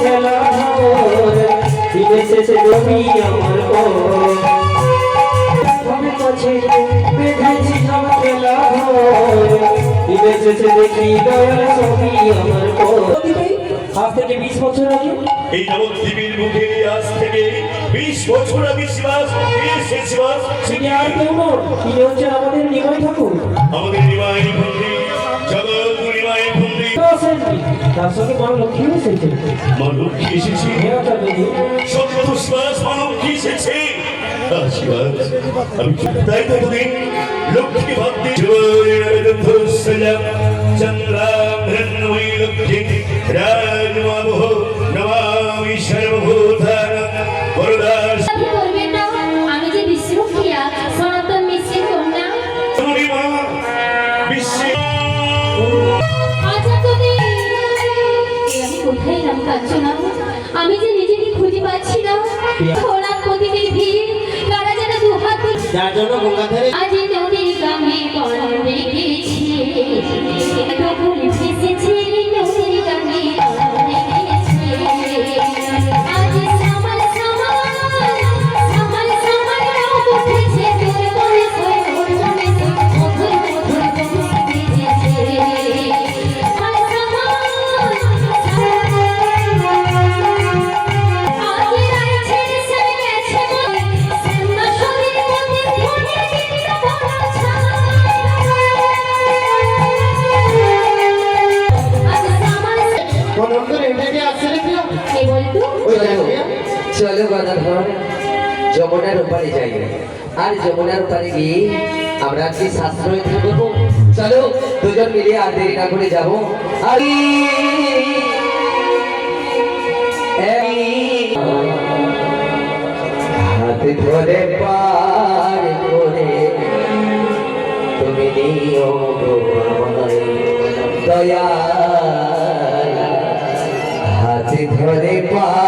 খেলা দিবে শেষে রবি আমার পর কাছে বেঁধেছি সব খেলা ঘর শেষে দেখি দয়াল ছবি আমার আজ থেকে বিশ বছর আগে এই নবদ্বীপের মুখে আজ থেকে বিশ বছর আগে শিবাস তিনি আর কেউ নন তিনি হচ্ছেন আমাদের নিমাই ঠাকুর। আমাদের নিমাই তার সঙ্গে মা লক্ষ্মী এসেছে। মা লক্ষ্মী এসেছে। সত্য শিবাস মানব কি এসেছে। আমি তাই তো লক্ষ্মী জন্য গঙ্গাধারে চলো গদাধর যমুনার ওপারে যাই। আর যমুনার ওপারে গিয়ে আমরা কি সাশ্রয় থাকব চলো, দুজন মিলে আর দেরি না করে যাব। আর! হাত ধরে পার